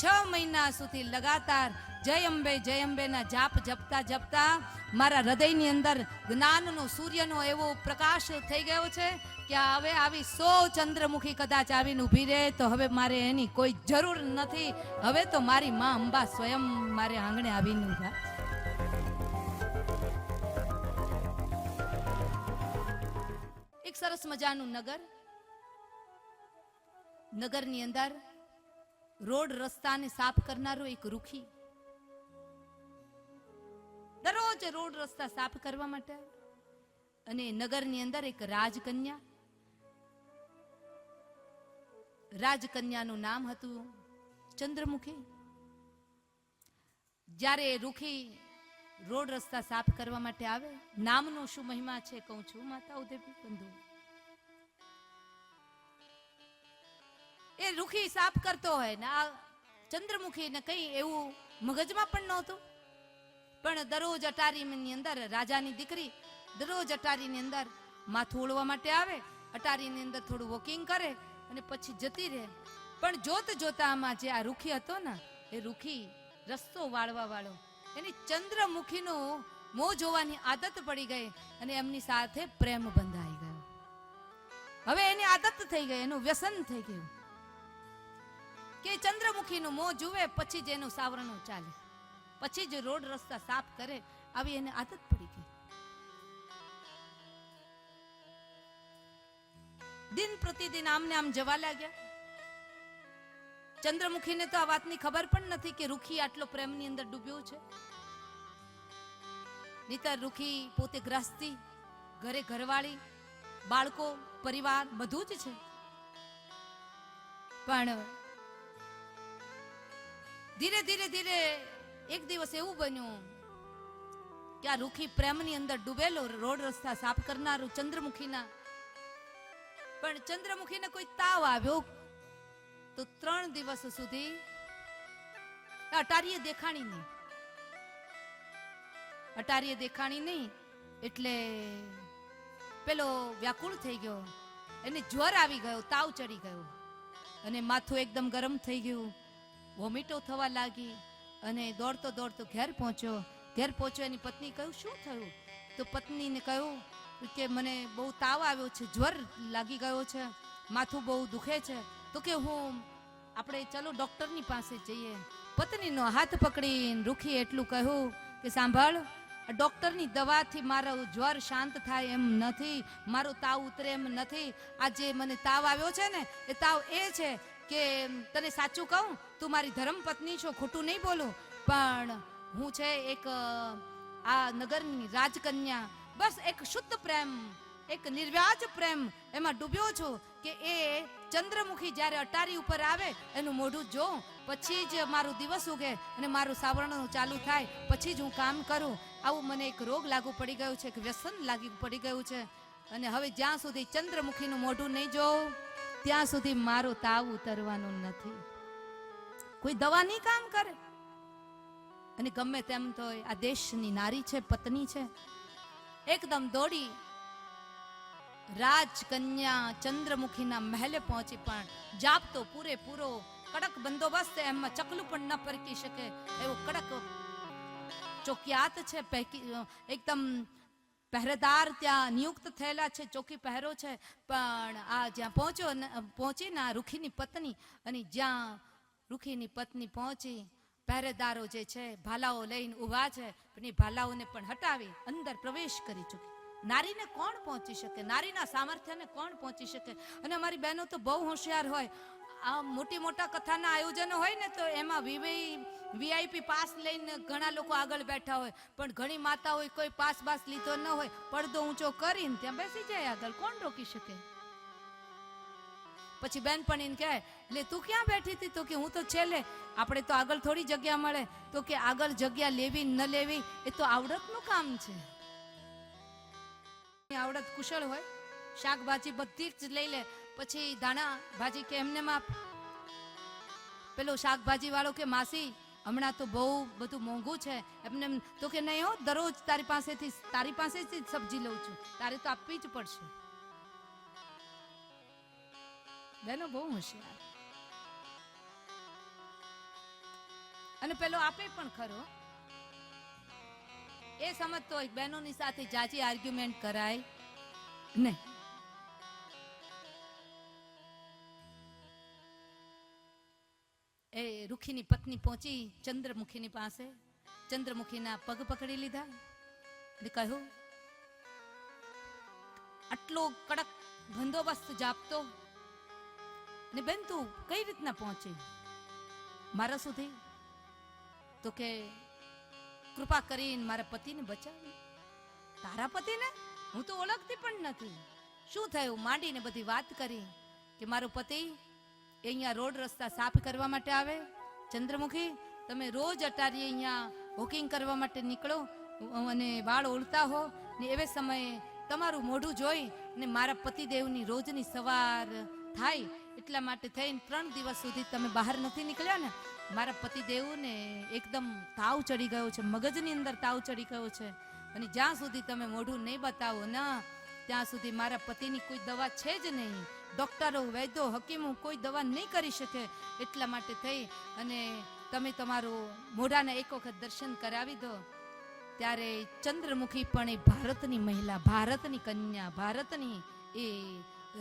છ મહિના સુધી લગાતાર જય અંબે, જય અંબેના જાપ જપતા જપતા મારા હૃદયની અંદર જ્ઞાનનો, સૂર્યનો એવો પ્રકાશ થઈ ગયો છે કે હવે આવી સો ચંદ્રમુખી કદાચ આવીને ઊભી રહે તો હવે મારે એની કોઈ જરૂર નથી. હવે તો મારી માં અંબા સ્વયં મારે આંગણે આવીને ઊભા. એક સરસ મજાનું નગર. નગરની અંદર રોડ રસ્તાને સાફ કરનારો એક રૂખી. દરરોજ રોડ રસ્તા સાફ કરવા માટે અને નગરની અંદર એક રાજકન્યા. રાજકન્યાનું નામ હતું ચંદ્રમુખી. જ્યારે રૂખી રોડ રસ્તા સાફ કરવા માટે આવે, નામનો શું મહિમા છે કહું છું, માતા ઉદેવી બંધુ. એ રૂખી સાફ કરતો હોય ને આ ચંદ્રમુખીને કઈ એવું મગજમાં પણ નહોતું. પણ દરરોજ અટારીની અંદર રાજાની દીકરી દરરોજ અટારીની અંદર માથું ઓળવા માટે આવે, અટારીની અંદર થોડું વોકિંગ કરે અને પછી જતી રહે. પણ જોત જોતામાં જે આ રૂખી હતો ને, એ રૂખી રસ્તો વાળવા વાળો. એની ચંદ્રમુખીનો મોં જોવાની આદત પડી ગઈ અને એમની સાથે પ્રેમ બંધાઈ ગયો. હવે એની આદત થઈ ગઈ, એનું વ્યસન થઈ ગયું. કે ચંદ્રમુખીનું મોં જુએ પછી જ એનું સાવરણું ચાલે. પછી જ રોડ રસ્તા સાફ કરે આવી એને આદત પડી ગઈ. દિન પ્રતિદિન આમને આમ જવા લાગ્યા. ચંદ્રમુખીને તો આ વાતની ખબર પણ નથી કે રૂખી આટલો પ્રેમની અંદર ડૂબ્યો છે. નીતર રૂખી પોતે ગ્રસ્તી, ઘરે ઘરવાળી, બાળકો, પરિવાર બધું જ છે. પણ ધીરે ધીરે ધીરે એક દિવસ એવું બન્યું કે આ રૂખી પ્રેમની અંદર ડૂબેલો રોડ રસ્તા સાફ કરનારું ચંદ્રમુખીના. પણ ચંદ્રમુખીને કોઈ તાવ આવ્યો તો ત્રણ દિવસ સુધી અટારીએ દેખાણી નહીં. અટારીએ દેખાણી નહીં એટલે પેલો વ્યાકુળ થઈ ગયો. એને જ્વર આવી ગયો, તાવ ચડી ગયો. અને માથું એકદમ ગરમ થઈ ગયું. વોમિટો થવા લાગી અને દોડતો દોડતો ઘેર પહોંચ્યો. ઘેર પહોંચ્યો, એની પત્ની કહ્યું, શું થયું? તો પત્નીને કહ્યું કે, મને બહુ તાવ આવ્યો છે, જ્વર લાગી ગયો છે, માથું બહુ દુખે છે. તો કે, હું, આપણે ચલો ડૉક્ટરની પાસે જઈએ. પત્નીનો હાથ પકડીને રૂખી એટલું કહ્યું કે, સાંભળ ડોક્ટરની દવાથી મારો જ્વર શાંત થાય એમ નથી, મારો તાવ ઉતરે એમ નથી. આજે મને તાવ આવ્યો છે ને, એ તાવ એ છે કે, તને સાચું કહું? તું મારી ધર્મ પત્ની છો, ખોટું નહીં બોલું. પણ હું છે એક આ નગરની રાજકન્યા. બસ એક શુદ્ધ પ્રેમ, એક નિર્વ્યાજ પ્રેમ એમાં ડૂબ્યો છું કે એ ચંદ્રમુખી જ્યારે અટારી ઉપર આવે, એનું મોઢું જોઉં પછી જ મારું દિવસ ઉગે અને મારું સાવરણનું ચાલુ થાય, પછી જ હું કામ કરું. આવું મને એક રોગ લાગુ પડી ગયો છે, એક વ્યસન લાગી પડી ગયું છે. અને હવે જ્યાં સુધી ચંદ્રમુખીનું મોઢું નહીં જોઉં, ત્યાં સુધી મારો તાવ ઉતરવાનો નથી. કોઈ દવા નહીં કામ કરે? અને ગમે તેમ તો આ દેશની નારી છે, પત્ની છે. એકદમ દોડી રાજકન્યા ચંદ્રમુખીના મહેલે પહોંચી, પણ જાપ તો પૂરેપૂરો કડક બંદોબસ્ત એમાં ચકલું પણ ન પરકી શકે એવો કડક ચોકિયાત છે એકદમ પહેરેદાર ત્યાં નિયુક્ત થયેલા છે ચોકી પહેરો છે. પણ આ જ્યાં પહોંચ્યો પહોંચીને આ રૂખીની પત્ની અને જ્યાં રૂખીની પત્ની પહોંચી. પહેરેદારો જે છે, ભાલાઓ લઈને ઊભા છે, પણ ભાલાઓને પણ હટાવી અંદર પ્રવેશ કરી ચૂકી. નારીને કોણ પહોંચી શકે? નારીના સામર્થ્યને કોણ પહોંચી શકે? અને અમારી બહેનો તો બહુ હોશિયાર હોય. આ મોટી મોટા કથાના આયોજનો હોય ને તો એમાં વીવી વીઆઈપી પાસ લઈને ઘણા લોકો આગળ બેઠા હોય. પણ ઘણી માતા હોય કોઈ પાસ બાસ લીધો ન હોય. પડદો ઊંચો કરીને ત્યાં બેસી જાય આગળ. કોણ રોકી શકે? પછી બેન પણ એને કહે, લે, તું ક્યાં બેઠી હતી? તો કે, હું તો છેલ્લે, આપણે તો આગળ થોડી જગ્યા મળે. તો કે, આગળ જગ્યા લેવી ન લેવી, એ તો આવડતનું કામ છે. આવડત કુશળ હોય, શાકભાજી બધી જ લઈ લે, પછી દાણા ભાજી કે એમને માપ. પેલો શાકભાજી વાળો કે, માસી, હમણાં તો બહુ બધું મોંઘું છે. એમને એમ, તો કે, નહીં હો, દરરોજ તારી પાસેથી તારી પાસેથી સબ્જી લઉં છું, તારે તો આપવી જ પડશે. બહેનો બહુ હોશિયાર. અને પેલો આપે પણ ખરો. એ સમજતો હોય બહેનોની સાથે જાજી આર્ગ્યુમેન્ટ કરાય નહીં એ રૂખીની પત્ની પહોંચી ચંદ્રમુખીની પાસે. ચંદ્રમુખીના પગ પકડી લીધા. અને કહ્યું, આટલો કડક બંદોબસ્ત જાપતો ને બેન, તું કઈ રીતના પહોંચી? મારા સુધી? તો કે, કૃપા કરીને મારા પતિને બચાવી. તારા પતિને? હું તો ઓળખતી પણ નથી. શું થયું? માંડીને બધી વાત કરી કે મારો પતિ એ અહીંયા રોડ રસ્તા સાફ કરવા માટે આવે. ચંદ્રમુખી, તમે રોજ અટારીએ અહીંયા વોકિંગ કરવા માટે નીકળો અને વાળ ઓળતા હો ને એવે સમયે તમારું મોઢું જોઈ ને મારા પતિદેવની રોજની સવાર થાય એટલા માટે થઈને ત્રણ દિવસ સુધી તમે બહાર નથી નીકળ્યા ને, મારા પતિદેવને એકદમ તાવ ચડી ગયો છે, મગજની અંદર તાવ ચડી ગયો છે. અને જ્યાં સુધી તમે મોઢું નહીં બતાવો ના, ત્યાં સુધી મારા પતિની કોઈ દવા છે જ નહીં. ડોક્ટરો, વૈદ્યો, હકીમો કોઈ દવા નહીં કરી શકે એટલા માટે થઈ. અને તમે તમારું મોઢાના એક વખત દર્શન કરાવી દો. ત્યારે ચંદ્રમુખી પણ એ ભારતની મહિલા, ભારતની કન્યા, ભારતની એ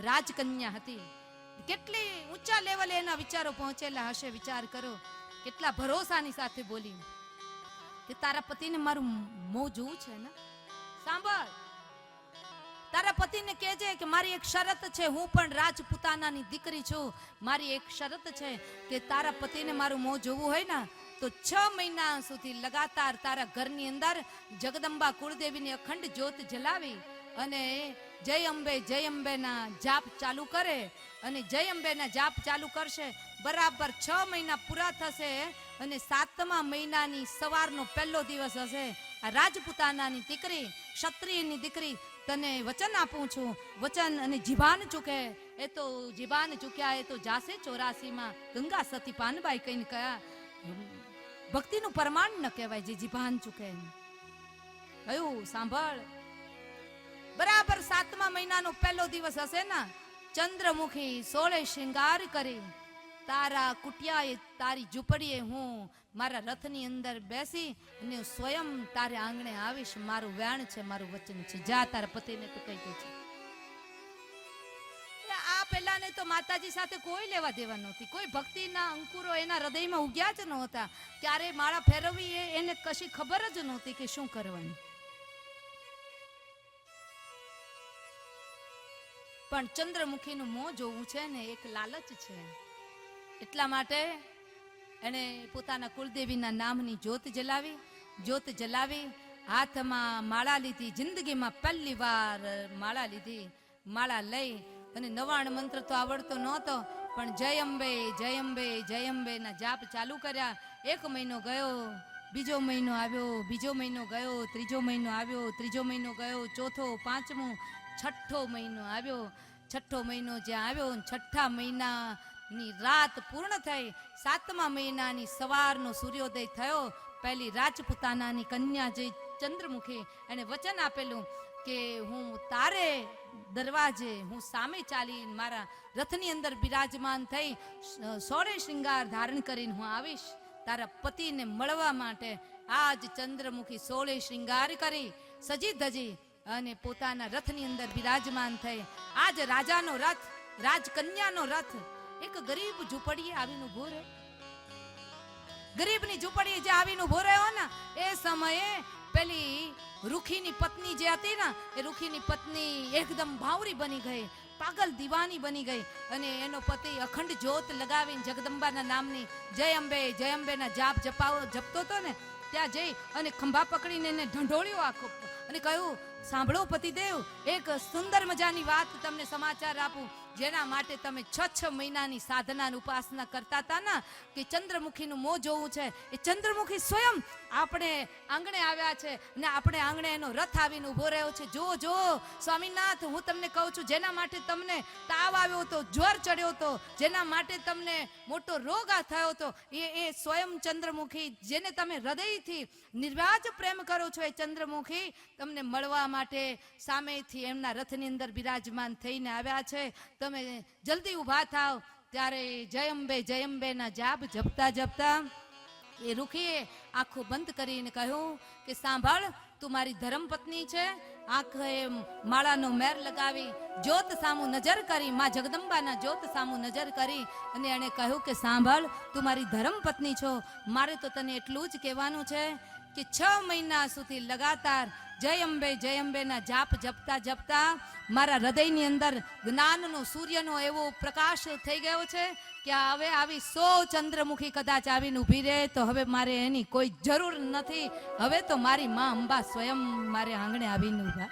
રાજકન્યા હતી. કેટલી ઊંચા લેવલે એના વિચારો પહોંચેલા હશે, વિચાર કરો કેટલા ભરોસાની સાથે બોલી. કે તારા પતિને મારું મોં જોવું છે ને? સાંભળ. તારા પતિને કહેજે કે મારી એક શરત છે, હું પણ રાજપૂતાનાની દીકરી છું. મારી એક શરત છે કે તારા પતિને મારું મોં જોવું હોય ને, તો છ મહિના સુધી લગાતાર તારા ઘરની અંદર જગદંબા કુળદેવીની અખંડ જ્યોત જલાવી અને જય અંબે, જય અંબેના જાપ ચાલુ કરે અને જય અંબેના જાપ ચાલુ કરશે. બરાબર છ મહિના પૂરા થશે અને સાતમા મહિનાની સવારનો પહેલો દિવસ હશે. આ રાજપૂતાનાની દીકરી, ક્ષત્રિયની દીકરી, તને વચન આપું છું. વચન અને જીભાન ચૂકે. એ તો જીભાન ચૂક્યા, એ તો જાસે ચોરાસીમાં. ગંગા સતી પાનબાઈ કહીને કયા. ભક્તિનું પ્રમાણ ન કહેવાય જે જીભાન ચૂકે. કયું સાંભળ. બરાબર સાતમા મહિનાનો પહેલો દિવસ હશે ને? ચંદ્રમુખી સોળે શૃંગાર કરી. તારા કુટિયાએ તારી ઝૂંપડીએ હું મારા રથની અંદર બેસી અને સ્વયં તારે આંગણે આવીશ. મારું વેણ છે, મારું વચન છે. જા, તારા પતિને તું કહી દે છે આ પહેલાને તો માતાજી સાથે કોઈ લેવા દેવા નહોતી. કોઈ ભક્તિના અંકુરો એના હૃદયમાં ઉગ્યા જ નહોતા. ક્યારે માળા ફેરવવી એને કશી ખબર જ નહોતી કે શું કરવાનું. પણ ચંદ્રમુખીનું મોં જોવું છે ને એક લાલચ છે. એટલા માટે એણે પોતાના કુલદેવીના નામની જ્યોત જલાવી જ્યોત જલાવી, હાથમાં માળા લીધી, જિંદગીમાં પહેલી વાર માળા લીધી, માળા લઈ અને નવાણ મંત્ર તો આવડતો નહોતો, પણ જય અંબે જય અંબે જય અંબે ના જાપ ચાલુ કર્યા. એક મહિનો ગયો, બીજો મહિનો આવ્યો, બીજો મહિનો ગયો, ત્રીજો મહિનો આવ્યો, ત્રીજો મહિનો ગયો, ચોથો, પાંચમો છઠ્ઠો મહિનો આવ્યો. છઠ્ઠો મહિનો જ્યાં આવ્યો છઠ્ઠા મહિનાની રાત પૂર્ણ થઈ. સાતમા મહિનાની સવારનો સૂર્યોદય થયો. પહેલી રાજપૂતાનાની કન્યા જે ચંદ્રમુખી એને વચન આપેલું કે હું તારે દરવાજે હું સામે ચાલી મારા રથની અંદર બિરાજમાન થઈ સોળે શૃંગાર ધારણ કરીને હું આવીશ. તારા પતિને મળવા માટે આજ ચંદ્રમુખી સોળે શૃંગાર કરી. સજી ધજી અને પોતાના રથની અંદર બિરાજમાન થઈ. આજ રાજાનો રથ, રાજકન્યાનો રથ, એક ગરીબ ઝૂંપડીએ આવીને ઊભો રહ્યો. ગરીબની ઝૂંપડીએ જે આવીને ઊભો રહ્યો ને, એ સમયે પેલી રૂખીની પત્ની જે હતી ને, એ રૂખીની પત્ની એકદમ ભાવરી બની ગઈ, પાગલ દીવાની બની ગઈ અને એનો પતિ અખંડ જ્યોત લગાવીને જગદંબાના નામની જય અંબે, જય અંબેના જાપ જપાવો જપતો હતો ને, ત્યાં જઈ અને ખંભા પકડીને એને ઢંઢોળ્યો આખો. અને કહ્યું સાંભળો પતિદેવ, એક સુંદર મજાની વાત તમને સમાચાર આપું. જેના માટે તમે છ છ મહિનાની સાધના ઉપાસના કરતા હતા ને, કે ચંદ્રમુખીનું મો જોવું છે. એ ચંદ્રમુખી સ્વયં આપણે આંગણે આવ્યા છે ને આપણે આંગણે એનો રથ આવીને ઊભો રહ્યો છે. જો જો સ્વામીનાથ, હું તમને કહું છું, જેના માટે તમને તાવ આવ્યો હતો, જ્વર ચડ્યો હતો, જેના માટે તમને મોટો રોગ આ થયો હતો, એ એ સ્વયં ચંદ્રમુખી, જેને તમે હૃદયથી નિર્વાજ પ્રેમ કરો છો, એ ચંદ્રમુખી તમને મળવા માટે સામેથી એમના રથની અંદર બિરાજમાન થઈને આવ્યા છે. તમે જલ્દી ઊભા થાવ. ત્યારે જયંબે જયંબેના જાપ જપતા જપતા એ રૂખીએ આંખો બંધ કરીને કહ્યું કે, સાંભળ, તું મારી ધર્મપત્ની છે. આંખે માળાનો મેર લગાવી જોત સામુ નજર કરી, માં જગદંબાના જોત સામુ નજર કરી અને એણે કહ્યું કે, સાંભળ, તું મારી ધર્મપત્ની છો. મારે તો તને એટલું જ કહેવાનું છે કે, છ મહિના સુધી લગાતાર જય અંબે, જય અંબેના જાપ જપતા જપતા મારા હૃદયની અંદર જ્ઞાનનો, સૂર્યનો એવો પ્રકાશ થઈ ગયો છે કે હવે આવી સો ચંદ્રમુખી કદાચ આવીને ઊભી રહે તો હવે મારે એની કોઈ જરૂર નથી હવે તો મારી માં અંબા સ્વયં મારે આંગણે આવીને ઊભા.